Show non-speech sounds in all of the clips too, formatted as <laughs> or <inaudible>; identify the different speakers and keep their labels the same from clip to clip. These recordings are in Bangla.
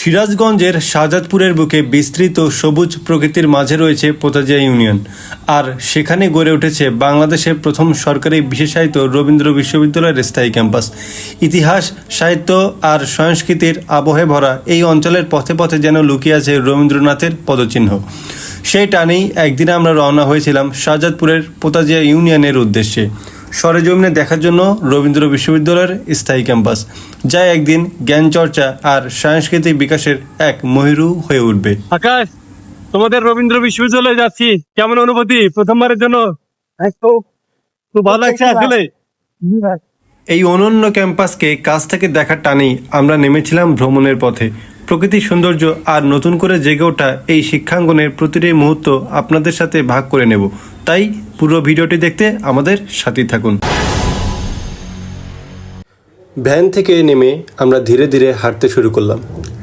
Speaker 1: সিরাজগঞ্জের শাহজাদপুরের বুকে বিস্তৃত সবুজ প্রকৃতির মাঝে রয়েছে পোতাজিয়া ইউনিয়ন। আর সেখানে গড়ে উঠেছে বাংলাদেশের প্রথম সরকারি বিশেষায়িত রবীন্দ্র বিশ্ববিদ্যালয়ের স্থায়ী ক্যাম্পাস। ইতিহাস, সাহিত্য আর সংস্কৃতির আবহে ভরা এই অঞ্চলের পথে পথে যেন লুকিয়ে আছে রবীন্দ্রনাথের পদচিহ্ন। সেই টানেই একদিন আমরা রওনা হয়েছিলাম শাহজাদপুরের পোতাজিয়া ইউনিয়নের উদ্দেশ্যে। সরেজমিনে দেখার জন্য রবীন্দ্র বিশ্ববিদ্যালয়ের স্থায়ী ক্যাম্পাস যা একদিন জ্ঞান চর্চা আর সাংস্কৃতিক বিকাশের এক মহিরু হয়ে উঠবে।
Speaker 2: আকাশ তোমাদের রবীন্দ্র বিশ্ববিদ্যালয়ে যাচ্ছি। কেমন অনুভূতি প্রথমবারের জন্য? খুব ভালো লাগছে আসলে?
Speaker 1: এই অনন্য ক্যাম্পাসকে কাছ থেকে দেখার টানেই আমরা নেমেছিলাম ভ্রমণের পথে। প্রকৃতির সৌন্দর্য আর নতুন করে জেগে ওঠা এই শিক্ষাঙ্গনের প্রতিটি মুহূর্ত আপনাদের সাথে ভাগ করে নেব। তাই পুরো ভিডিওটি দেখতে আমাদের সাথেই থাকুন। ভ্যান থেকে নেমে আমরা ধীরে ধীরে হাঁটতে শুরু করলাম।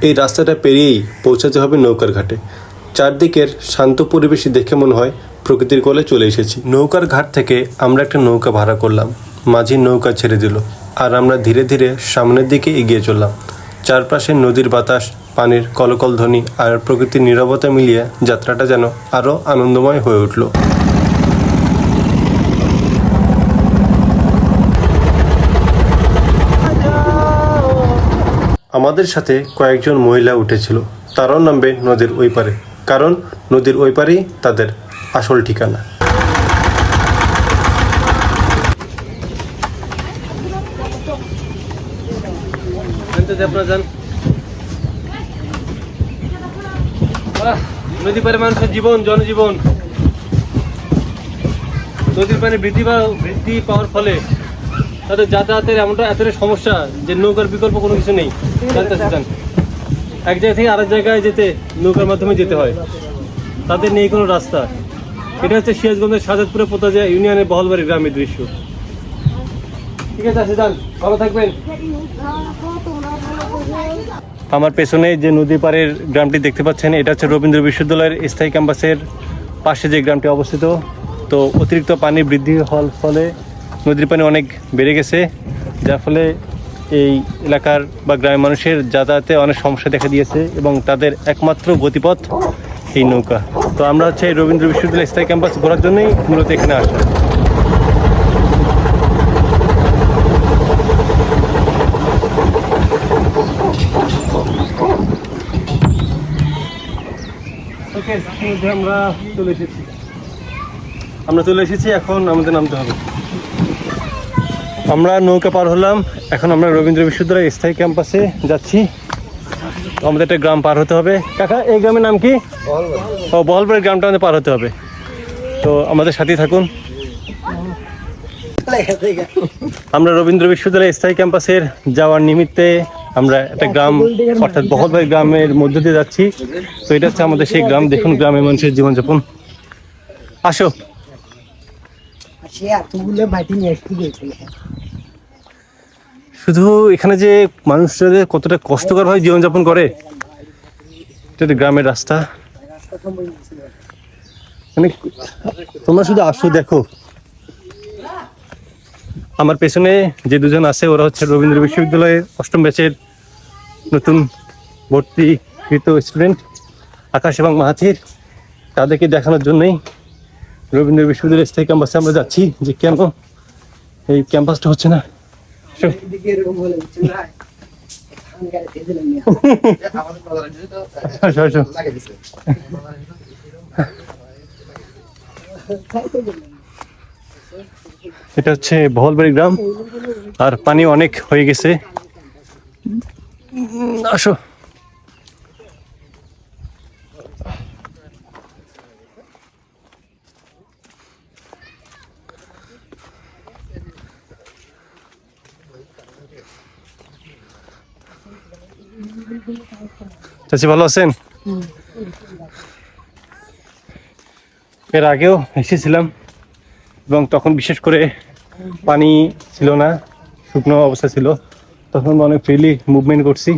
Speaker 1: এই রাস্তাটা পেরিয়েই পৌঁছাতে হবে নৌকার ঘাটে। চারদিকের শান্ত পরিবেশই দেখে মনে হয় প্রকৃতির কোলে চলে এসেছি। নৌকার ঘাট থেকে আমরা একটা নৌকা ভাড়া করলাম। মাঝি নৌকা ছেড়ে দিল। আর আমরা ধীরে ধীরে সামনের দিকে এগিয়ে চললাম। চারপাশে নদীর বাতাস, পানির কলকল ধ্বনি আর প্রকৃতির নিরবতা মিলিয়ে যাত্রাটা যেন আরও আনন্দময় হয়ে উঠল। আমাদের সাথে কয়েকজন মহিলা উঠেছিল। তারাও নামবে নদীর ওই পারে কারণ নদীর ওই পারেই তাদের আসল ঠিকানা।
Speaker 2: আপনারা যান। নদী পারে মানুষের জীবন, জনজীবন। নদীর পানি বৃদ্ধি পা- বৃদ্ধি পাওয়ার ফলে তাদের যাতায়াতের এমনটা এতটাই সমস্যা যে নৌকার বিকল্প কোনো কিছু নেই। এক জায়গা থেকে আরেক জায়গায় যেতে নৌকার মাধ্যমে যেতে হয়। তাদের নেই কোনো রাস্তা। এটা হচ্ছে সিরাজগঞ্জের সাজাদপুরে পোতাজা ইউনিয়নের বহলবাড়ি গ্রামের দৃশ্য। ঠিক আছে যান ভালো থাকবেন। আমার পেছনে যে নদী পাড়ের গ্রামটি দেখতে পাচ্ছেন, এটা হচ্ছে রবীন্দ্র বিশ্ববিদ্যালয়ের স্থায়ী ক্যাম্পাসের পাশে যে গ্রামটি অবস্থিত। তো অতিরিক্ত পানি বৃদ্ধি হওয়ার ফলে নদীর পানি অনেক বেড়ে গেছে, যার ফলে এই এলাকার বা গ্রামের মানুষের যাতায়াতে অনেক সমস্যা দেখা দিয়েছে এবং তাদের একমাত্র গতিপথ এই নৌকা। তো আমরা হচ্ছে রবীন্দ্র বিশ্ববিদ্যালয় স্থায়ী ক্যাম্পাস ঘোরার জন্যই মূলত এখানে আসা। আমরা চলে এসেছি। এখন আমাদের নামতে হবে। আমরা নৌকা পার হলাম, এখন আমরা রবীন্দ্র বিশ্ববিদ্যালয়ের স্থায়ী ক্যাম্পাসে যাচ্ছি। আমাদের একটা গ্রাম পার হতে হবে। কাকা, এই গ্রামের নাম কি? ও, বহলপুরের গ্রামটা আমাদের পার হতে হবে। তো আমাদের সাথেই থাকুন। আমরা রবীন্দ্র বিশ্ববিদ্যালয়ের স্থায়ী ক্যাম্পাসের যাওয়ার নিমিত্তে আমরা একটা গ্রাম অর্থাৎ বহলবাড়ি গ্রামের মধ্য দিয়ে যাচ্ছি। তো এটা হচ্ছে আমাদের সেই গ্রাম দেখুন গ্রামের মানুষের জীবনযাপন। আসো।
Speaker 1: শুধু এখানে যে মানুষরা কতটা কষ্টকর হয় জীবনযাপন করে এটা গ্রামের রাস্তা। মানে তোমরা শুধু আসো দেখো। আমার পেছনে যে দুজন আছে ওরা হচ্ছে রবীন্দ্র বিশ্ববিদ্যালয়ের অষ্টম ব্যাচের নতুন ভর্তি ভর্তিকৃত স্টুডেন্ট আকাশ এবং মাহাথির, তাদেরকে দেখানোর জন্যই রবীন্দ্র বিশ্ববিদ্যালয়ের স্থায়ী ক্যাম্পাসে আমরা যাচ্ছি যে কেন এই ক্যাম্পাসটা হচ্ছে না? এটা হচ্ছে বহলবাড়ি গ্রাম, আর পানি অনেক হয়ে গেছে। আসো। চাচি, ভালো আছেন? এর আগেও এসেছিলাম এবং তখন বিশেষ করে পানি ছিল না, শুকনো অবস্থা ছিল। তখন অনেক ফ্রিলি মুভমেন্ট করছি,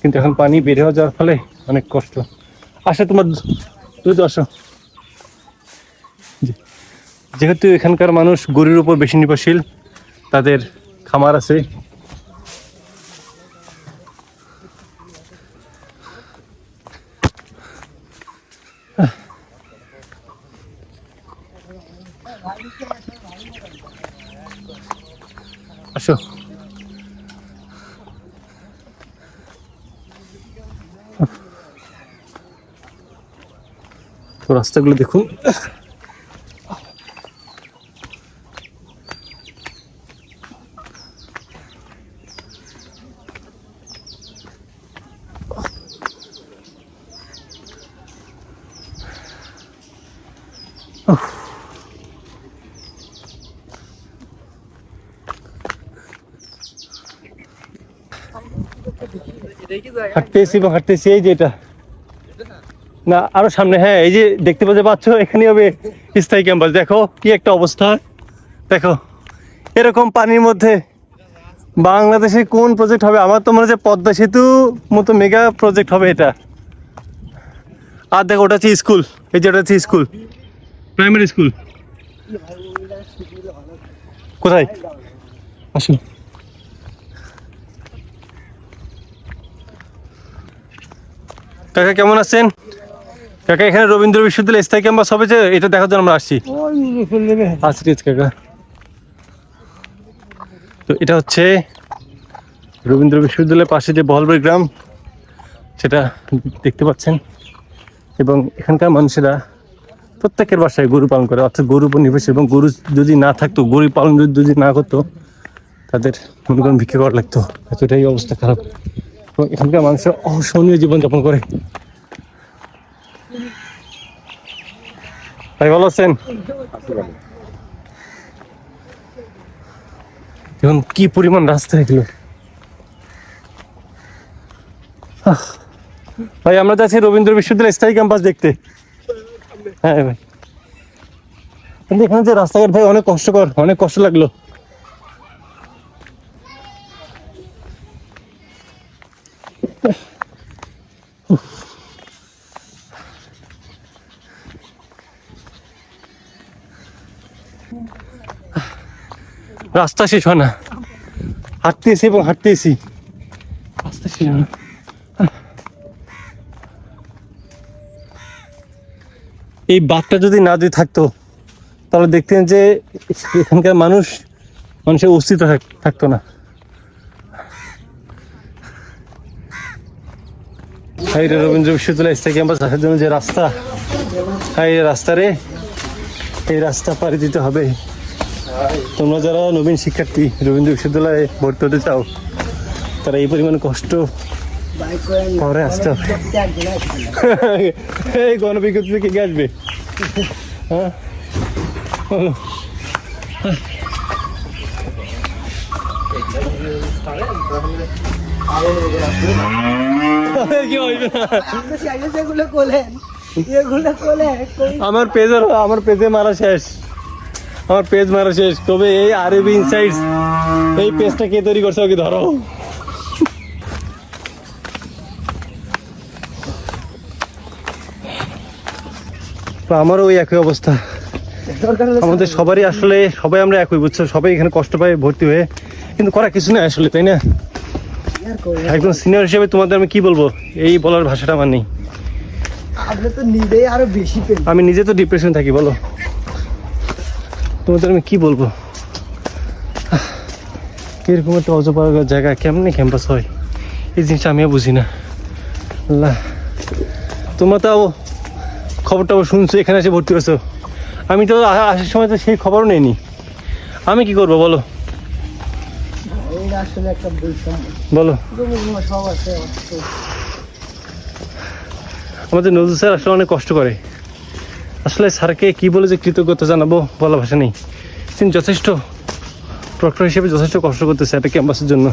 Speaker 1: কিন্তু এখন পানি বের হয়ে যাওয়ার ফলে অনেক কষ্ট। আসে তোমার দ্রুত আসো। যেহেতু এখানকার মানুষ গরুর উপর বেশি নির্ভরশীল, তাদের খামার আছে। আসো। তো রাস্তাগুলো দেখুন। হাঁটতেছি এবং হাঁটতেছি এই যে এটা। না আরও সামনে হ্যাঁ এই যে দেখতে পাচ্ছ পাচ্ছ এখানে হবে স্থায়ী ক্যাম্পাস। দেখো কি একটা অবস্থা। দেখো এরকম পানির মধ্যে বাংলাদেশে কোন প্রজেক্ট হবে? আমার তো মনে হচ্ছে পদ্মা সেতু মতো মেগা প্রজেক্ট হবে এটা। আর দেখো ওটা হচ্ছে স্কুল। এই যে ওটা হচ্ছে স্কুল। প্রাইমারি স্কুল কোথায়? আসুন। কাকা কেমন আছেন? কাকা, এখানে রবীন্দ্র বিশ্ববিদ্যালয় স্থায়ী ক্যাম্পাস হবে যে, এটা দেখার জন্য আমরা আসছি। আচ্ছা ঠিক কাকা। তো এটা হচ্ছে রবীন্দ্র বিশ্ববিদ্যালয়ের পাশে যে বহলবাড়ি গ্রাম, সেটা দেখতে পাচ্ছেন। এবং এখানকার মানুষেরা প্রত্যেকের বাসায় গরু পালন করে, অর্থাৎ গরু উপর নির্ভরশীল এবং গরু যদি না থাকতো, গরু পালন যদি যদি না করতো, তাদের মনে করেন ভিক্ষা করা লাগতো। এতটাই অবস্থা খারাপ। এবং এখানকার মানুষের অসহনীয় জীবনযাপন করে। ভাই, ভালো আছেন? এখন কি পরিমাণ রাস্তা এগুলো? ভাই, আমরা যাচ্ছি রবীন্দ্র বিশ্ববিদ্যালয় স্থায়ী ক্যাম্পাস দেখতে। হ্যাঁ ভাই। কিন্তু এখানে যে রাস্তাঘাট, ভাই, অনেক কষ্টকর, অনেক কষ্ট লাগল। রাস্তা শেষ হয় না। হাঁটতেছি এবং হাঁটতেছি। রাস্তা শেষ হয় না। এই বাঘটা যদি না যদি থাকতো তাহলে দেখতেন যে এখানকার মানুষ মানুষের অস্তিত্ব থাক- থাকতো না। এটা রবীন্দ্র বিশ্ববিদ্যালয় স্থায়ী ক্যাম্পাস আসার জন্য যে রাস্তা এই রাস্তা রে। এই রাস্তা পাড়ি দিতে হবে। তোমরা যারা নবীন শিক্ষার্থী, রবীন্দ্র বিশ্ববিদ্যালয়ে ভর্তি হতে চাও, তারা এই পরিমাণ কষ্ট পরে আসতে হবে। এই গণবিজ্ঞপ্তি থেকে কে আসবে? হ্যাঁ? কি হইবে না? আমার পেজের আমার পেজে মারা শেষ। আমার পেজ মারা শেষ। তবে এই আরবি ইনসাইটস এই পেজটা কে তৈরি করছে ওকে ধরো। তো আমারও ওই একই অবস্থা। আমাদের সবারই আসলে সবাই আমরা একই বুঝছ? সবাই এখানে কষ্ট পায় ভর্তি হয়ে। কিন্তু করা কিছু নেই আসলে তাই না?
Speaker 2: না।
Speaker 1: একজন সিনিয়র হিসেবে তোমাদের আমি কি বলব? এই বলার ভাষাটা আমার নেই।
Speaker 2: আপনি তো নিজেই আরও বেশি পেন।
Speaker 1: আমি নিজে তো ডিপ্রেশন থাকি বলো। তোমাদের আমি কি বলব? এরকম একটা অজপাড়া জায়গা কেমনে ক্যাম্পাস হয়? এই জিনিসটা আমিও বুঝি না। আল্লাহ। তোমরা তাও খবরটা শুনছো এখানে এসে ভর্তি হয়েছো। আমি তো আসার সময় তো সেই খবরও নেইনি। আমি কি করব বলো? বলো
Speaker 2: জমিগুলো সব আছে অথচ
Speaker 1: আমাদের নজরুল স্যার আসলে অনেক কষ্ট করে। আসলে স্যারকে কি বলে যে কৃতজ্ঞতা জানাব বলা ভাষা নেই। তিনি যথেষ্ট প্রক্টর হিসেবে যথেষ্ট কষ্ট করতেছে একটা ক্যাম্পাসের জন্য।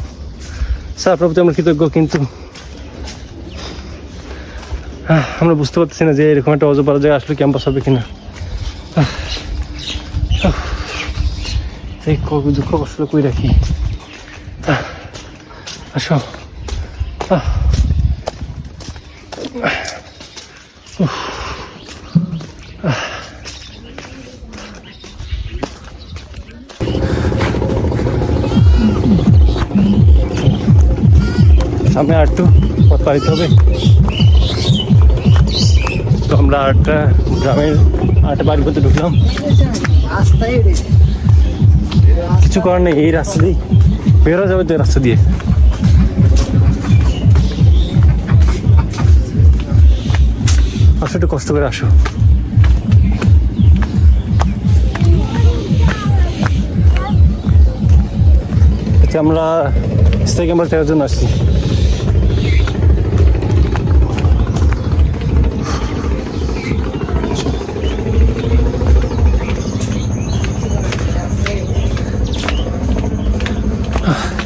Speaker 1: স্যার আপনার প্রতি আমরা কৃতজ্ঞ, কিন্তু আমরা বুঝতে পারতেছি না যে এরকম একটা অজপাড়া জায়গায় আসলে ক্যাম্পাস হবে কিনা। এই দুঃখ কষ্ট কই রাখি। আসো। আহ। সামনে আটটু পথ পাইতে হবে। তো আমরা আটটা গ্রামের আটটা বাড়ির মধ্যে ঢুকলাম। কিছু করার নেই এই রাস্তা দিয়েই। বেরো যাবে তো এই রাস্তা দিয়ে। আসো একটু কষ্ট করে আসো। আচ্ছা আমরা স্থায়ী ক্যামেরা দেখার জন্য আসছি।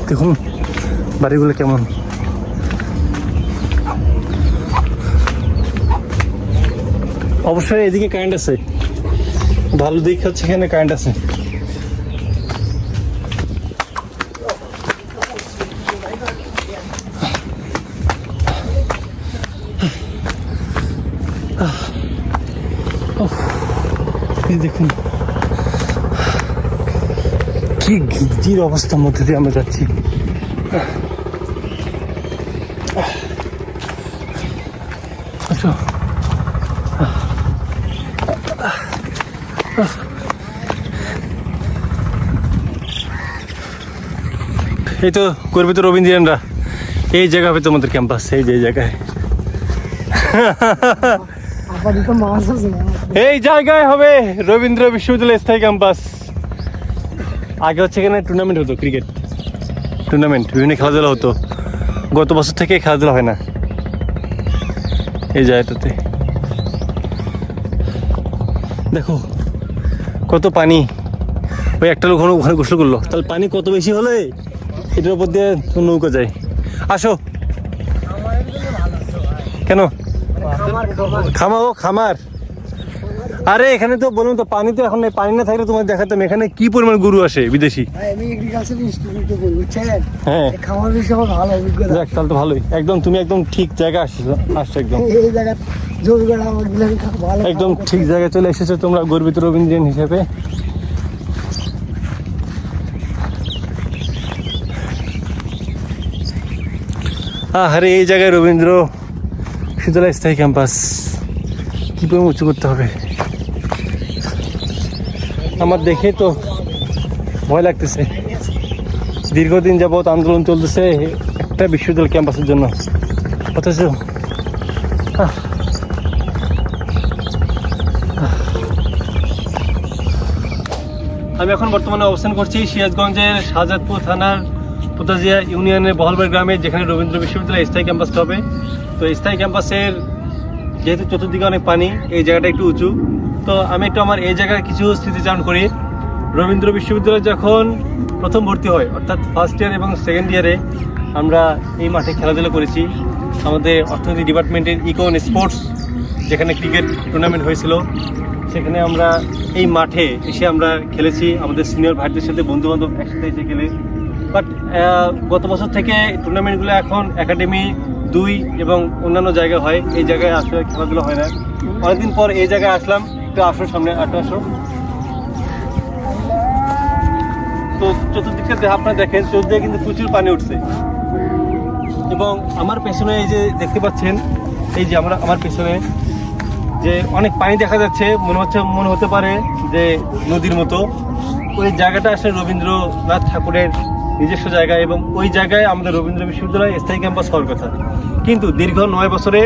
Speaker 1: দেখুন, বাড়িগুলো কেমন? অবশ্যই এদিকে কারেন্ট আছে। ভালো দিক হচ্ছে এখানে কারেন্ট আছে। এই দেখুন। কি গিজির অবস্থার মধ্যে দিয়ে আমরা যাচ্ছি। আসো এই তো করবে তো রবীন্দ্রিয়ানরা। এই জায়গা হবে তোমাদের ক্যাম্পাস, এই যে জায়গায়। এই জায়গায় হবে রবীন্দ্র বিশ্ববিদ্যালয় স্থায়ী ক্যাম্পাস। আগে হচ্ছে এখানে টুর্নামেন্ট হতো ক্রিকেট টুর্নামেন্ট বিভিন্ন খেলাধুলা হতো। গত বছর থেকে খেলাধুলা হয় না। এই জায়গাটাতে। দেখো কত পানি? ওই একটা লোক ওখানে গোসল করল। তাহলে পানি কত বেশি হলে এটার উপর দিয়ে নৌকা যায়? আসো। কেন? খামা ও খামার। আরে এখানে তো বলুন তো পানি তো এখন পানি না থাকলে তোমার দেখাতাম এখানে কি পরিমাণ গরু আসে বিদেশি। হ্যাঁ।
Speaker 2: এই খামার বিষয়ে ভালো অভিজ্ঞতা।
Speaker 1: তাহলে তো ভালোই। একদম তুমি একদম ঠিক জায়গায় আসছো আসছো একদম।
Speaker 2: এই জায়গা
Speaker 1: একদম ঠিক জায়গায় চলে এসেছ তোমরা গর্বিত রবীন্দ্রিয়ান হিসেবে। আরে এই জায়গায় রবীন্দ্র বিশ্ববিদ্যালয় স্থায়ী ক্যাম্পাস। কি করে উঁচু করতে হবে? আমার দেখে তো ভয় লাগতেছে। দীর্ঘদিন যাবৎ আন্দোলন চলতেছে একটা বিশ্ববিদ্যালয় ক্যাম্পাসের জন্য। অথচ আমি এখন বর্তমানে অবস্থান করছি সিরাজগঞ্জের শাহজাদপুর থানার পোতাজিয়া ইউনিয়নের বহলবাড়ি গ্রামে, যেখানে রবীন্দ্র বিশ্ববিদ্যালয় স্থায়ী ক্যাম্পাস হবে। তো স্থায়ী ক্যাম্পাসের যেহেতু চতুর্দিকে অনেক পানি, এই জায়গাটা একটু উঁচু। তো আমি একটু আমার এই জায়গার কিছু স্মৃতিচারণ করি। রবীন্দ্র বিশ্ববিদ্যালয় যখন প্রথম ভর্তি হয়, অর্থাৎ ফার্স্ট ইয়ার এবং সেকেন্ড ইয়ারে আমরা এই মাঠে খেলাধুলা করেছি। আমাদের অর্থনীতি ডিপার্টমেন্টের ইকো স্পোর্টস যেখানে ক্রিকেট টুর্নামেন্ট হয়েছিল। সেখানে আমরা এই মাঠে এসে আমরা খেলেছি। আমাদের সিনিয়র ভাইদের সাথে বন্ধু বান্ধব একসাথে এসে খেলে। বাট গত বছর থেকে টুর্নামেন্টগুলো এখন একাডেমি দুই এবং অন্যান্য জায়গায় হয়। এই জায়গায় আসলে খেলাধুলা হয় না। অনেকদিন পর এই জায়গায় আসলাম। একটু আসো সামনে, একটু আসো। তো চতুর্দিকে আপনারা দেখেন, চতুর্দিকে কিন্তু প্রচুর পানি উঠছে। এবং আমার পেছনে এই যে দেখতে পাচ্ছেন, এই যে আমরা, আমার পেছনে যে অনেক পানি দেখা যাচ্ছে, মনে হচ্ছে, মনে হতে পারে যে নদীর মতো। ওই জায়গাটা আসলে রবীন্দ্রনাথ ঠাকুরের নিজস্ব জায়গা এবং ওই জায়গায় আমাদের রবীন্দ্র বিশ্ববিদ্যালয় স্থায়ী ক্যাম্পাস হওয়ার কথা। কিন্তু দীর্ঘ নয় বছরে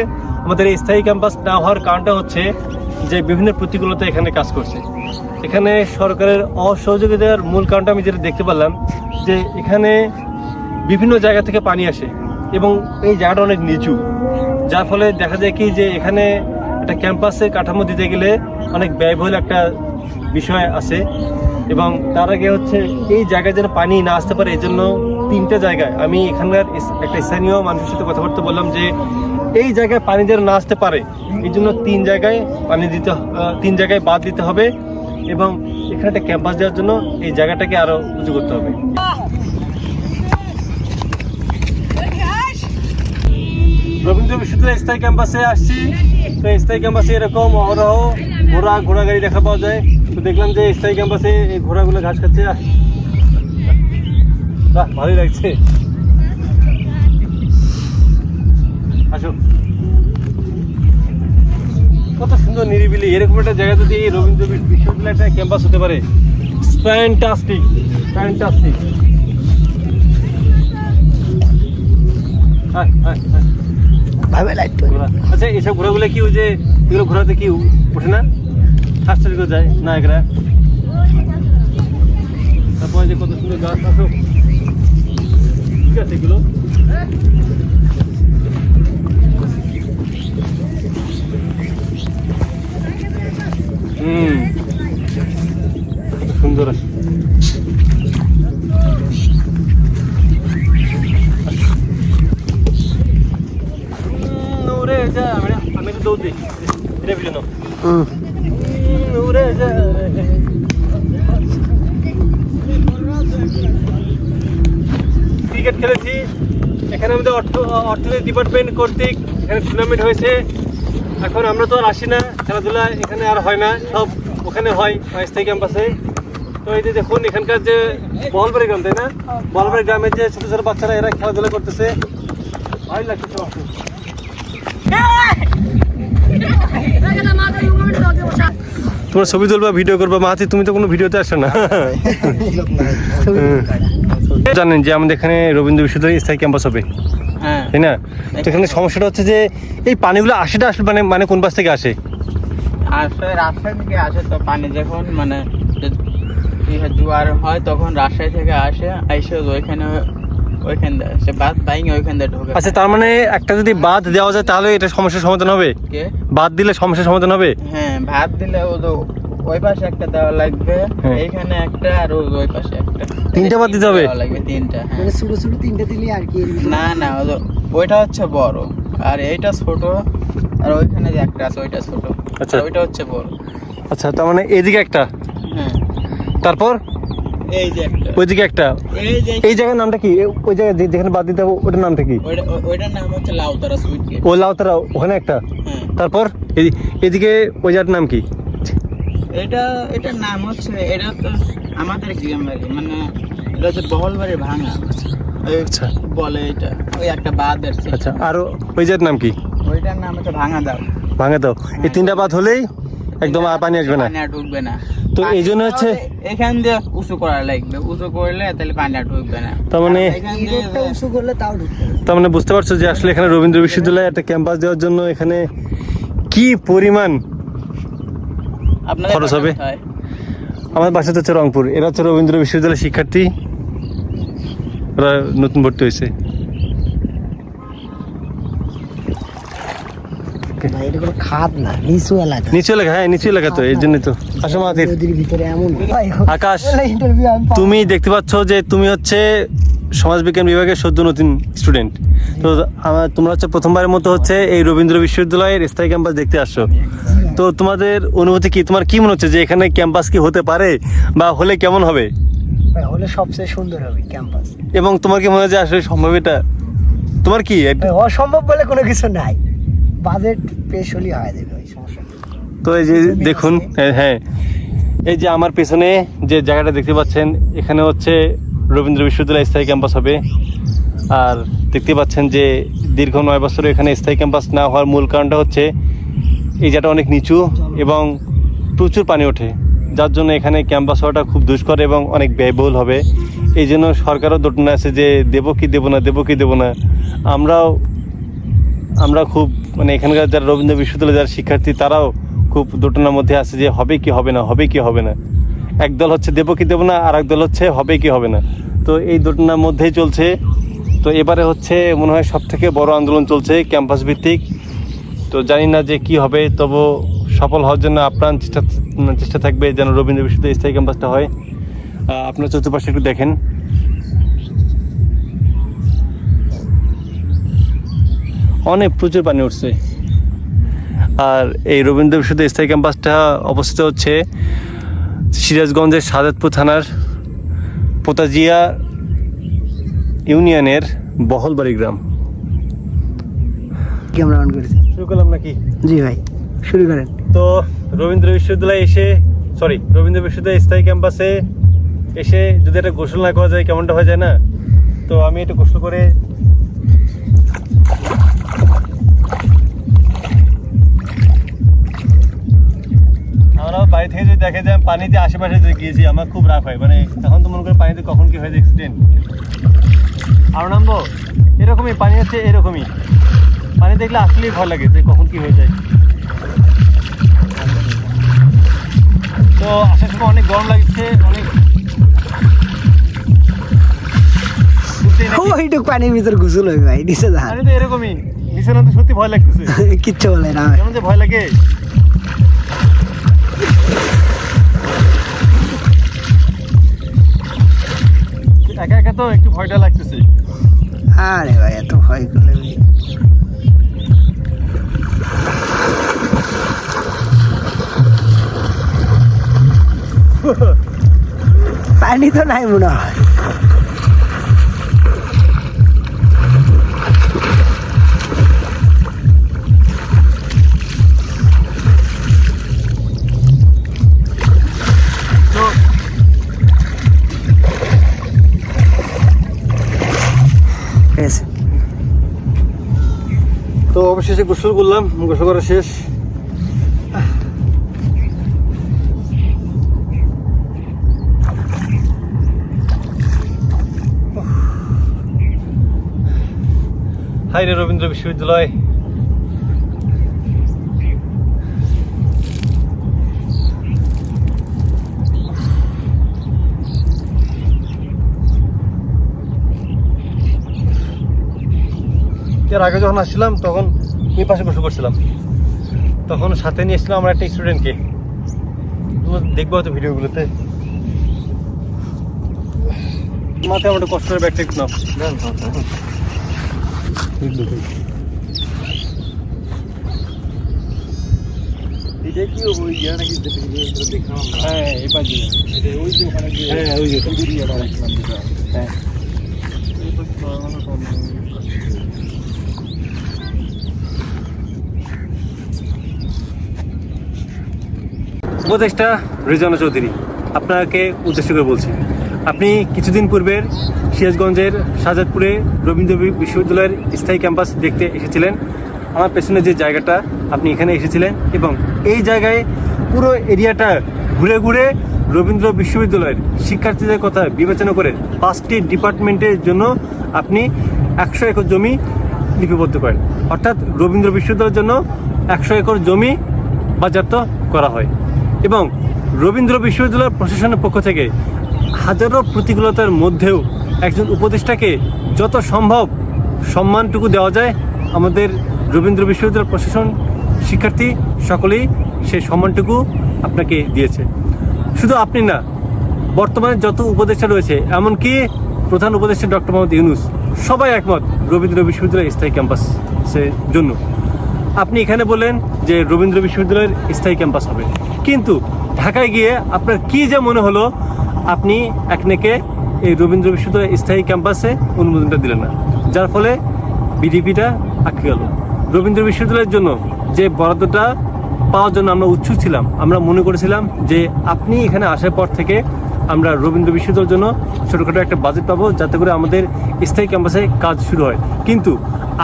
Speaker 1: আমাদের এই স্থায়ী ক্যাম্পাস না হওয়ার কারণটা হচ্ছে যে বিভিন্ন প্রতিকূলতা এখানে কাজ করছে। এখানে সরকারের অসহযোগিতার মূল কারণটা আমি যেটা দেখতে পারলাম যে এখানে বিভিন্ন জায়গা থেকে পানি আসে এবং এই জায়গাটা অনেক নিচু। যার ফলে দেখা যায় কি যে এখানে একটা ক্যাম্পাসের কাঠামো দিতে গেলে অনেক ব্যয়বহুল একটা বিষয় আছে এবং তার আগে হচ্ছে এই জায়গায় যেন পানি না আসতে পারে এই জন্য তিনটে জায়গায় আমি এখানকার একটা স্থানীয় মানুষের সাথে কথাবার্তা বললাম যে এই জায়গায় পানি যেন না আসতে পারে, এই জন্য তিন জায়গায় পানি দিতে তিন জায়গায় বাদ দিতে হবে এবং এখানে একটা ক্যাম্পাস দেওয়ার জন্য এই জায়গাটাকে আরও উঁচু করতে হবে। রবীন্দ্র বিশ্ববিদ্যালয় স্থায়ী ক্যাম্পাসে আসছি। তো স্থায়ী ক্যাম্পাসে এরকম অহরহ ঘোড়া ঘোড়া গাড়ি দেখা পাওয়া যায়। তো দেখলাম যে স্থায়ী ক্যাম্পাসে এই ঘোড়াগুলো ঘাস খাচ্ছে। বাহ ভালোই লাগছে। আসো। কত সুন্দর নিরিবিলি। এরকম একটা জায়গা যদি এই রবীন্দ্র বিশ্ববিদ্যালয় একটা ক্যাম্পাস হতে পারে। ফ্যান্টাস্টিক ফ্যান্টাস্টিক আয়, আয়, আয়।
Speaker 2: ভাবে লাইট
Speaker 1: ঘোড়া। আচ্ছা এসব ঘোড়াগুলো কি ওই যে, এগুলো ঘোড়াতে কি ওঠে না? করে যায়, না এগুলা তারপরে যে কত সুন্দর গাছ আসো ঠিক আছে এগুলো। হুম। সুন্দর আছে। অর্থ অর্থনীতি ডিপার্টমেন্ট কর্তৃক এখানে টুর্নামেন্ট হয়েছে। এখন আমরা তো আর আসি না খেলাধুলা এখানে আর হয় না সব ওখানে হয় স্থায়ী ক্যাম্পাসে তো এই যে দেখুন এখানকার যে বহলবাড়ি গ্রাম তাই না? বহলবাড়ি গ্রামের যে ছোটো ছোটো বাচ্চারা এরা খেলাধুলা করতেছে। ভালোই লাগছে তোমার ছবি তুলবা ভিডিও করবা। মাহাতি তুমি তো কোনো ভিডিওতে আসো না। <laughs> জানেন যে আমাদের এখানে রবীন্দ্র বিশ্ববিদ্যালয় স্থায়ী ক্যাম্পাস হবে। তাই না? এখানে সমস্যাটা হচ্ছে যে এই পানিগুলো আসেটা আসলে মানে মানে কোন পাশ থেকে আসে?
Speaker 3: আসলে রাজশাহী থেকে আসে তো পানি যখন মানে জোয়ার হয় তখন রাজশাহী থেকে আসে আইসে ওইখানে ওইখান সে বাদ বাইঙে ওইখান দিয়ে ঢোকে।
Speaker 1: আচ্ছা তার মানে একটা যদি বাদ দেওয়া যায় তাহলে এটা সমস্যার সমাধান হবে?
Speaker 3: কে?
Speaker 1: বাদ দিলে সমস্যার সমাধান হবে?
Speaker 3: হ্যাঁ ভাত দিলে ও তো ওই পাশে একটা দেওয়া লাগবে
Speaker 1: হ্যাঁ।
Speaker 3: এইখানে একটা আর ওই- পাশে একটা।
Speaker 1: তিনটা বাদ দিতে হবে?
Speaker 3: লাগবে তিনটা হ্যাঁ।
Speaker 2: মানে ছোট ছোট তিনটে দিলি আর কি
Speaker 3: না না ও ওইটা হচ্ছে বড়। আর এইটা ছোট আর ওইখানে যে একটা আছে ওইটা ছোট।
Speaker 1: আচ্ছা।
Speaker 3: ওইটা হচ্ছে বড়।
Speaker 1: আচ্ছা তার মানে এদিকে একটা?
Speaker 3: হ্যাঁ।
Speaker 1: তারপর?
Speaker 3: এই যে একটা।
Speaker 1: ওইদিকে একটা?
Speaker 3: এই
Speaker 1: জায়গার নামটা কি? ওই জায়গায় যেখানে বাদ দিতে হবে ওটার নামটা কি?
Speaker 3: ওইটা ওইটার নাম হচ্ছে লাউতারা সুইট গেট।
Speaker 1: ও লাউতারা ওখানে একটা?
Speaker 3: হ্যাঁ।
Speaker 1: তারপর? এদি- এদিকে ওই জায়গার নাম কি?
Speaker 3: এটা এটার নাম হচ্ছে এটা তো আমাদের গ্রাম বাড়ি মানে এটা হচ্ছে বহলবাড়ি ভাঙা।
Speaker 1: আচ্ছা।
Speaker 3: বলে এটা ওই একটা system।
Speaker 1: আচ্ছা আর ওই জায়গার নাম কি?
Speaker 3: ওইটার নাম হচ্ছে ভাঙা দাও।
Speaker 1: ভাঙা দাও। এই তিনটা বাদ হলেই একদম আর পানি আসবে না?
Speaker 3: পানি ঢুকবে না।
Speaker 1: তো এই জন্য হচ্ছে-
Speaker 3: এখান দিয়ে উঁচু করা লাগবে। উঁচু করলে তাহলে পানি আর ঢুকবে না।
Speaker 1: তার মানে
Speaker 3: এখান দিয়ে
Speaker 2: উঁচু করলে তাও ঢুকতে হবে।
Speaker 1: তার মানে বুঝতে পারছ যে আসলে এখানে রবীন্দ্র বিশ্ববিদ্যালয়ে একটা ক্যাম্পাস দেওয়ার জন্য এখানে কি পরিমাণ খরচ হবে?
Speaker 3: আমাদের
Speaker 1: আমার বাসা তো হচ্ছে রংপুর। এরা হচ্ছে রবীন্দ্র বিশ্ববিদ্যালয়ের শিক্ষার্থী। ওরা নতুন ভর্তি হয়েছে
Speaker 2: না এটা কোনো খাদ না নিচু এলাকা।
Speaker 1: নিচু এলাকা হ্যাঁ নিচু এলাকা তো এই জন্যই তো। আসো মাহাতির
Speaker 2: ভিতরে এমন
Speaker 1: আকাশ। তুমি দেখতে পাচ্ছ যে তুমি হচ্ছে সমাজবিজ্ঞান বিভাগের সদ্য নতুন স্টুডেন্ট তো আমার তোমরা হচ্ছে প্রথমবারের মতো হচ্ছে এই রবীন্দ্র বিশ্ববিদ্যালয়ের স্থায়ী ক্যাম্পাস দেখতে আসছো। তো তোমাদের অনুভূতি কি? তোমার কি মনে হচ্ছে যে এখানে ক্যাম্পাস কি হতে পারে বা হলে কেমন হবে?
Speaker 2: হলে সবচেয়ে সুন্দর হবে ক্যাম্পাস
Speaker 1: এবং তোমার কি মনে হয় যে আসলে সম্ভব এটা? তোমার কি?
Speaker 2: অসম্ভব বলে কোনো কিছু নাই। বাজেট পেশ হলেই হয় যাবে ওই সমস্যা
Speaker 1: তো এই যে দেখুন হ্যাঁ, হ্যাঁ। এই যে আমার পেছনে যে জায়গাটা দেখতে পাচ্ছেন এখানে হচ্ছে রবীন্দ্র বিশ্ববিদ্যালয় স্থায়ী ক্যাম্পাস হবে। আর দেখতে পাচ্ছেন যে দীর্ঘ নয় বছর এখানে স্থায়ী ক্যাম্পাস না হওয়ার মূল কারণটা হচ্ছে এই জায়গাটা অনেক নিচু এবং প্রচুর পানি ওঠে। যার জন্য এখানে ক্যাম্পাস হওয়াটা খুব দুষ্কর এবং অনেক ব্যয়বহুল হবে। এই জন্য সরকারও দোটনা আছে যে দেবো কি দেবো না দেবো কি দেবো না আমরাও আমরা খুব মানে এখানকার যারা রবীন্দ্র বিশ্ববিদ্যালয়ের যারা শিক্ষার্থী, তারাও খুব দোটানার মধ্যে আছে যে হবে কি হবে না, হবে কি হবে না। এক দল হচ্ছে দেবো কি দেবো না আর এক দল হচ্ছে হবে কি হবে না। তো এই দোটানার মধ্যেই চলছে। তো এবারে হচ্ছে মনে হয় সব থেকে বড় আন্দোলন চলছে ক্যাম্পাস ভিত্তিক। তো জানি না যে কি হবে, তবু সফল হওয়ার জন্য আপ্রাণ চেষ্টা চেষ্টা থাকবে যেন রবীন্দ্র বিশ্ববিদ্যালয় স্থায়ী ক্যাম্পাসটা হয়। আপনার চতুর্পাশে একটু দেখেন। অনেক প্রচুর পানি উঠছে। আর এই রবীন্দ্র বিশ্ববিদ্যালয় স্থায়ী ক্যাম্পাসটা অবস্থিত হচ্ছে সিরাজগঞ্জের সাদাতপুর থানার পোতাজিয়া ইউনিয়নের বহলবাড়ি গ্রাম।
Speaker 2: ক্যামেরা অন করেছে?
Speaker 1: শুরু করলাম নাকি?
Speaker 2: জি ভাই শুরু করেন।
Speaker 1: তো রবীন্দ্র বিশ্ববিদ্যালয়ে এসে সরি রবীন্দ্র বিশ্ববিদ্যালয় স্থায়ী ক্যাম্পাসে এসে যদি একটা গোসল না করা যায় কেমনটা হয়ে যায় না? তো আমি একটু গোসল করে আমরা বাড়ি থেকে যদি দেখে যে আমি পানিতে আশেপাশে যে গিয়েছি আমার খুব রাগ হয়। মানে তখন তো মনে করি পানিতে কখন কি হয়েছে অ্যাক্সিডেন্ট আর নামবো? এরকমই পানি আছে এরকমই। পানি দেখলে আসলেই ভয় লাগে যে কখন কি হয়ে যায়। তো আসার সময় অনেক গরম লাগছে অনেক
Speaker 2: ওইটুক পানির ভিতর ঘুষুল হই ভাই নিচে ধান
Speaker 1: তো এরকমই নিচে নামতে সত্যি ভয় লাগতেছে। <laughs>
Speaker 2: কিচ্ছু বলে না।
Speaker 1: কেমন যে ভয় লাগে। একা একা তো একটু ভয়টা লাগতেছে।
Speaker 2: আরে ভাই, এত ভয় করলে পানি তো নাই মনে হয়। ঠিক
Speaker 1: তো অবশেষে গোসল করলাম গোসল করা শেষ। হাই রে রবীন্দ্র বিশ্ববিদ্যালয়। এর আগে যখন আসছিলাম তখন এই পাশে বসে করছিলাম তখন সাথে নিয়ে এসেছিলাম আমার একটা স্টুডেন্টকে দেখব হয়তো ভিডিওগুলোতে মাথায় আমার একটু কষ্ট করে ব্যাগটা একটু নাও। হ্যাঁ
Speaker 4: ওই যে
Speaker 1: হ্যাঁ, ওই যে।
Speaker 4: তন্দুরি ইয়া দেখলাম যেটা
Speaker 1: হ্যাঁ
Speaker 4: এটা তো আমার
Speaker 1: উপদেষ্টা রেজানা চৌধুরী, আপনাকে উদ্দেশ্য করে বলছি। আপনি কিছুদিন পূর্বের সিরাজগঞ্জের শাহজাদপুরে রবীন্দ্র বিশ্ববিদ্যালয়ের স্থায়ী ক্যাম্পাস দেখতে এসেছিলেন। আমার পেছনে যে জায়গাটা, আপনি এখানে এসেছিলেন এবং এই জায়গায় পুরো এরিয়াটা ঘুরে ঘুরে রবীন্দ্র বিশ্ববিদ্যালয়ের শিক্ষার্থীদের কথা বিবেচনা করে পাঁচটি ডিপার্টমেন্টের জন্য আপনি একশো একর জমি লিপিবদ্ধ করেন। অর্থাৎ রবীন্দ্র বিশ্ববিদ্যালয়ের জন্য একশো একর জমি বাজ্যাপ্ত করা হয়। এবং রবীন্দ্র বিশ্ববিদ্যালয়ের প্রশাসনের পক্ষ থেকে হাজারো প্রতিকূলতার মধ্যেও একজন উপদেষ্টাকে যত সম্ভব সম্মানটুকু দেওয়া যায় আমাদের রবীন্দ্র বিশ্ববিদ্যালয় প্রশাসন শিক্ষার্থী সকলেই সেই সম্মানটুকু আপনাকে দিয়েছে। শুধু আপনি না, বর্তমানে যত উপদেষ্টা রয়েছে, এমনকি প্রধান উপদেষ্টা ডক্টর মোহাম্মদ ইউনুস, সবাই একমত রবীন্দ্র বিশ্ববিদ্যালয় স্থায়ী ক্যাম্পাসের জন্য। আপনি এখানে বললেন যে রবীন্দ্র বিশ্ববিদ্যালয়ের স্থায়ী ক্যাম্পাস হবে। কিন্তু ঢাকায় গিয়ে আপনার কি যে মনে হলো, আপনি একনেকে এই রবীন্দ্র বিশ্ববিদ্যালয়ের স্থায়ী ক্যাম্পাসে অনুমোদনটা দিলেন না। যার ফলে বিডিপিটা আটকে গেল। রবীন্দ্র বিশ্ববিদ্যালয়ের জন্য যে বরাদ্দটা পাওয়ার জন্য আমরা উৎসুক ছিলাম, আমরা মনে করেছিলাম যে আপনি এখানে আসার পর থেকে আমরা রবীন্দ্র বিশ্ববিদ্যালয়ের জন্য ছোটোখাটো একটা বাজেট পাবো যাতে করে আমাদের স্থায়ী ক্যাম্পাসে কাজ শুরু হয়। কিন্তু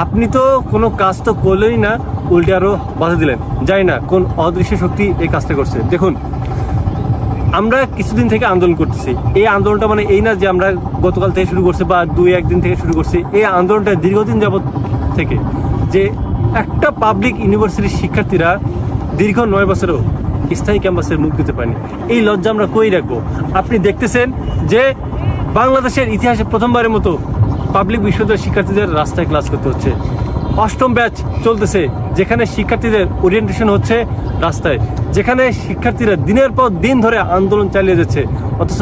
Speaker 1: আপনি তো কোনো কাজ তো করলেনই না, উল্টে আরও বাধা দিলেন। জানি না কোন অদৃশ্য শক্তি এই কাজটা করছে। দেখুন, আমরা কিছুদিন থেকে আন্দোলন করতেছি। এই আন্দোলনটা মানে এই না যে আমরা গতকাল থেকে শুরু করছি বা দুই, একদিন থেকে শুরু করছি। এই আন্দোলনটা দীর্ঘদিন যাবৎ থেকে যে একটা পাবলিক ইউনিভার্সিটির শিক্ষার্থীরা দীর্ঘ নয় বছরেও স্থায়ী ক্যাম্পাসের মুখ দিতে পারেনি। এই লজ্জা আমরা কই রাখব? আপনি দেখতেছেন যে বাংলাদেশের ইতিহাসে প্রথমবারের মতো পাবলিক বিশ্ববিদ্যালয়ের শিক্ষার্থীদের রাস্তায় ক্লাস করতে হচ্ছে। অষ্টম ব্যাচ চলতেছে, যেখানে শিক্ষার্থীদের ওরিয়েন্টেশন হচ্ছে রাস্তায়, যেখানে শিক্ষার্থীরা দিনের পর দিন ধরে আন্দোলন চালিয়ে যাচ্ছে। অথচ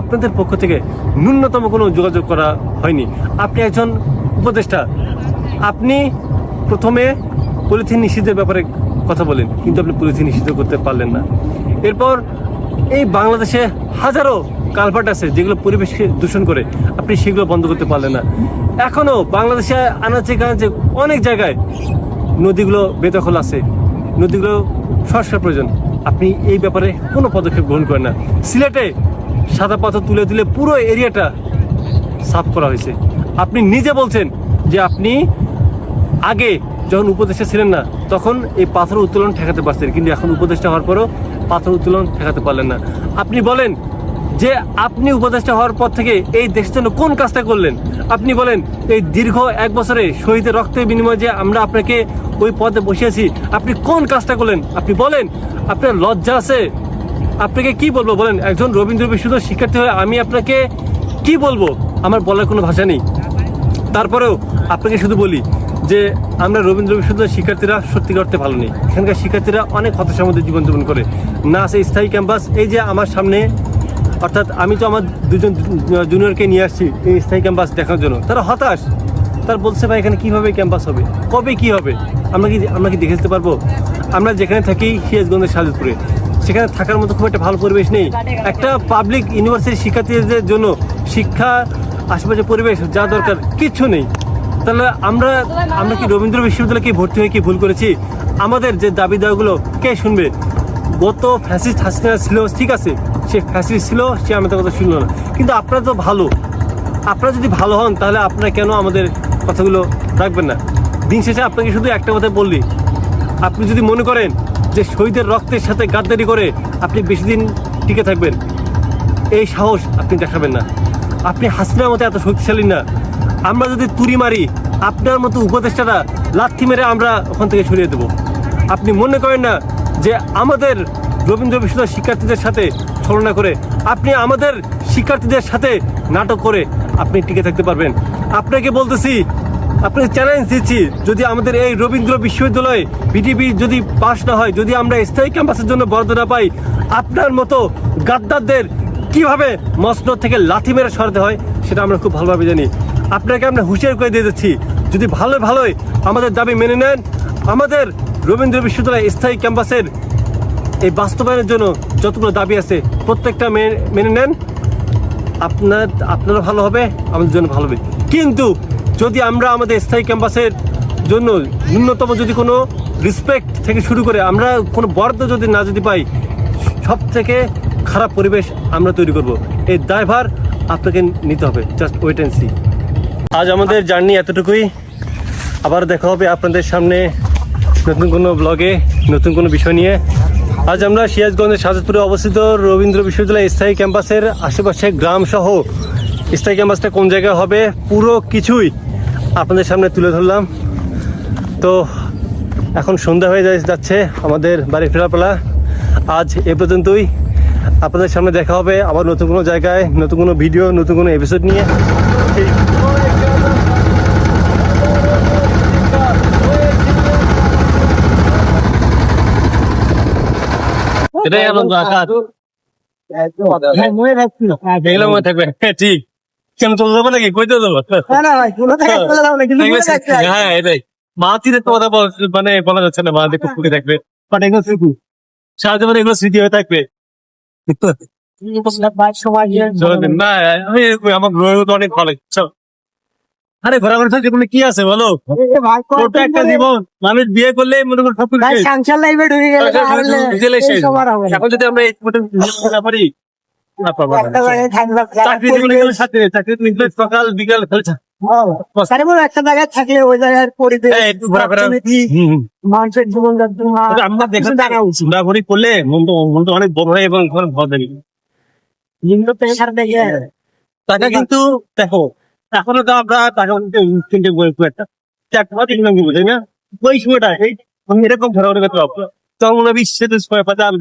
Speaker 1: আপনাদের পক্ষ থেকে ন্যূনতম কোনো যোগাযোগ করা হয়নি। আপনি একজন উপদেষ্টা, আপনি প্রথমে পলিথিন নিষিদ্ধের ব্যাপারে কথা বলেন, কিন্তু আপনি পলিথিন নিষিদ্ধ করতে পারলেন না। এরপর এই বাংলাদেশে হাজারো কালভার্ট আছে, যেগুলো পরিবেশকে দূষণ করে। আপনি সেগুলো বন্ধ করতে পারলেন না। এখনও বাংলাদেশে আনাচে কানাচে অনেক জায়গায় নদীগুলো বেদখল আছে। নদীগুলো সংস্কার প্রয়োজন। আপনি এই ব্যাপারে কোনো পদক্ষেপ গ্রহণ করেন না। সিলেটে সাদা পাথর তুলে তুলে পুরো এরিয়াটা সাফ করা হয়েছে। আপনি নিজে বলছেন যে আপনি আগে যখন উপদেষ্টা ছিলেন না, তখন এই পাথর উত্তোলন ঠেকাতে পারছেন কিন্তু এখন উপদেষ্টা হওয়ার পরও পাথর উত্তোলন ঠেকাতে পারলেন না। আপনি বলেন যে আপনি উপদেষ্টা হওয়ার পর থেকে এই দেশের জন্য কোন কাজটা করলেন? আপনি বলেন, এই দীর্ঘ এক বছরে শহীদের রক্তের বিনিময়ে যে আমরা আপনাকে ওই পদে বসিয়েছি, আপনি কোন কাজটা করলেন? আপনি বলেন, আপনার লজ্জা আছে। আপনাকে কি বলব বলেন? একজন রবীন্দ্র বিশ্ববিদ্যালয় শিক্ষার্থী হয়ে আমি আপনাকে কি বলব? আমার বলার কোনো ভাষা নেই। তারপরেও আপনাকে শুধু বলি যে আমরা রবীন্দ্র বিশ্ববিদ্যালয়ের শিক্ষার্থীরা সত্যি অর্থে ভালো নেই। এখানকার শিক্ষার্থীরা অনেক হতাশার মধ্যে জীবনযাপন করে। না আছে স্থায়ী ক্যাম্পাস, এই যে আমার সামনে অর্থাৎ আমি তো আমার দুজন, জুনিয়রকে নিয়ে আসছি এই স্থায়ী ক্যাম্পাস দেখার জন্য। তারা হতাশ। তার বলছে, ভাই, এখানে কীভাবে ক্যাম্পাস হবে? কবে কি হবে? আমরা কি আমরা কি দেখে যেতে পারব? আমরা যেখানে থাকি, সিরাজগঞ্জের সাজদপুরে সেখানে থাকার মতো খুব একটা ভালো পরিবেশ নেই। একটা পাবলিক ইউনিভার্সিটির শিক্ষার্থীদের জন্য শিক্ষা, আশেপাশে পরিবেশ যা দরকার, কিচ্ছু নেই। তাহলে আমরা আমরা কি রবীন্দ্র বিশ্ববিদ্যালয়ে কি ভর্তি হয়ে কি ভুল করেছি? আমাদের যে দাবি দাওয়াগুলো কে শুনবে? গত ফ্যাসিস্ট হাসিনা ছিল ঠিক আছে। সে ফ্যাসিস্ট ছিল, সে আমাদের কথা শুনলো না। কিন্তু আপনারা তো ভালো। আপনারা যদি ভালো হন, তাহলে আপনারা কেন আমাদের কথাগুলো রাখবেন না? দিন শেষে আপনাকে শুধু একটা কথা বললি। আপনি যদি মনে করেন যে শহীদের রক্তের সাথে গাদ্দারি করে আপনি বেশি দিন টিকে থাকবেন, এই সাহস আপনি দেখাবেন না। আপনি হাসিনার মতো এত শক্তিশালী না। আমরা যদি তুড়ি মারি, আপনার মতো উপদেষ্টারা লাথি মেরে আমরা ওখান থেকে সরিয়ে দেবো। আপনি মনে করেন না যে আমাদের রবীন্দ্র বিশ্ববিদ্যালয় শিক্ষার্থীদের সাথে ছলনা করে আপনি আমাদের শিক্ষার্থীদের সাথে নাটক করে আপনি টিকে থাকতে পারবেন। আপনাকে বলতেছি, আপনাকে চ্যালেঞ্জ দিচ্ছি, যদি আমাদের এই রবীন্দ্র বিশ্ববিদ্যালয়ে বিটিপি যদি পাশ না হয়, যদি আমরা স্থায়ী ক্যাম্পাসের জন্য বরাদ্দ না পাই, আপনার মতো গাদ্দারদের কীভাবে মসনদ থেকে লাথি মেরে সরাতে হয়, সেটা আমরা খুব ভালোভাবে জানি। আপনাকে আমরা হুঁশিয়ার করে দিয়ে দিচ্ছি, যদি ভালো ভালোই আমাদের দাবি মেনে নেন, আমাদের রবীন্দ্র বিশ্ববিদ্যালয় স্থায়ী ক্যাম্পাসের এই বাস্তবায়নের জন্য যতগুলো দাবি আছে, প্রত্যেকটা মেনে নেন। আপনার, আপনারও ভালো হবে, আমাদের জন্য ভালো হবে। কিন্তু যদি আমরা আমাদের স্থায়ী ক্যাম্পাসের জন্য ন্যূনতম যদি কোনো রেসপেক্ট থেকে শুরু করে, আমরা কোনো বরাদ্দ যদি না যদি পাই সব থেকে খারাপ পরিবেশ আমরা তৈরি করব। এই দায়ভার আপনাকে নিতে হবে জাস্ট ওয়েট অ্যান্ড সি আজ আমাদের জার্নি এতটুকুই। আবার দেখা হবে আপনাদের সামনে নতুন কোনো ব্লগে নতুন কোনো বিষয় নিয়ে। আজ আমরা সিরাজগঞ্জের সাজদপুরে অবস্থিত রবীন্দ্র বিশ্ববিদ্যালয় স্থায়ী ক্যাম্পাসের আশেপাশে গ্রাম সহ স্থায়ী ক্যাম্পাসটা কোন জায়গায় হবে, পুরো কিছুই আপনাদের সামনে তুলে ধরলাম। তো এখন সন্ধ্যা হয়ে যাচ্ছে, আমাদের বাড়ি ফেরাপালা আজ এ পর্যন্তই। আপনাদের সামনে দেখা হবে আবার নতুন কোনো জায়গায়, নতুন কোনো ভিডিও, নতুন কোনো এপিসোড নিয়ে। এটাই আনন্দ আকাশ। এগুলো মনে থাকবে। হ্যাঁ, ঠিক কেন চলে যাব নাকি? কইতে যাব?
Speaker 2: না না ভাই কোনো জায়গায় চলে যাব না কিন্তু রাখতে হবে।
Speaker 1: এটাই। মাহাতিদের তো কথা মানে বলা যাচ্ছে না মাহাতি থাকবে। বাট এগুলো স্মৃতি। সারা জীবন এগুলো স্মৃতি হয়ে থাকবে। <laughs> না আমি আমার গ্রহ অনেক ভালো। আরে ঘোরাঘুরি ছাড়া জীবনে কি আছে বলো? ছোট একটা জীবন মানুষ বিয়ে করলে মনে করো সব
Speaker 2: সংসার লাইফে ঢুকে গেলে।
Speaker 1: এখন যদি আমরা এই না পারি চাকরি জীবনে গেলে সাথে চাকরি তুমি সকাল বিকাল খেলছা অনেক বড় হয় এবং টাকা কিন্তু দেখো এখনও তো আমরা টাকা খুব একটা। চাকরি তিন বুঝাই না? ওই সময়টা এরকম ঘোরাঘুরি করতে পারব তখন আমি সেটা সময় আমি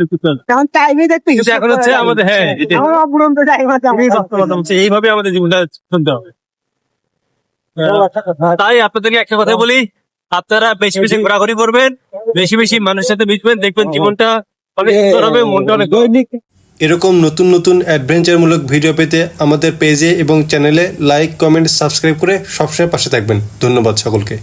Speaker 2: কারণ টাইমে দেখতে
Speaker 1: এখন হচ্ছে আমাদের হ্যাঁ এইভাবে আমাদের জীবনটা চলতে হবে। তাই আপনাদেরকে একটা কথা বলি আপনারা বেশি বেশি ঘোরাঘুরি করবেন বেশি বেশি মানুষের সাথে মিশবেন দেখবেন জীবনটা অনেক সুন্দর হবে মনটা অনেক
Speaker 5: এরকম নতুন নতুন অ্যাডভেঞ্চারমূলক ভিডিও পেতে আমাদের পেজে এবং চ্যানেলে লাইক কমেন্ট সাবস্ক্রাইব করে সবসময় পাশে থাকবেন। ধন্যবাদ সকলকে।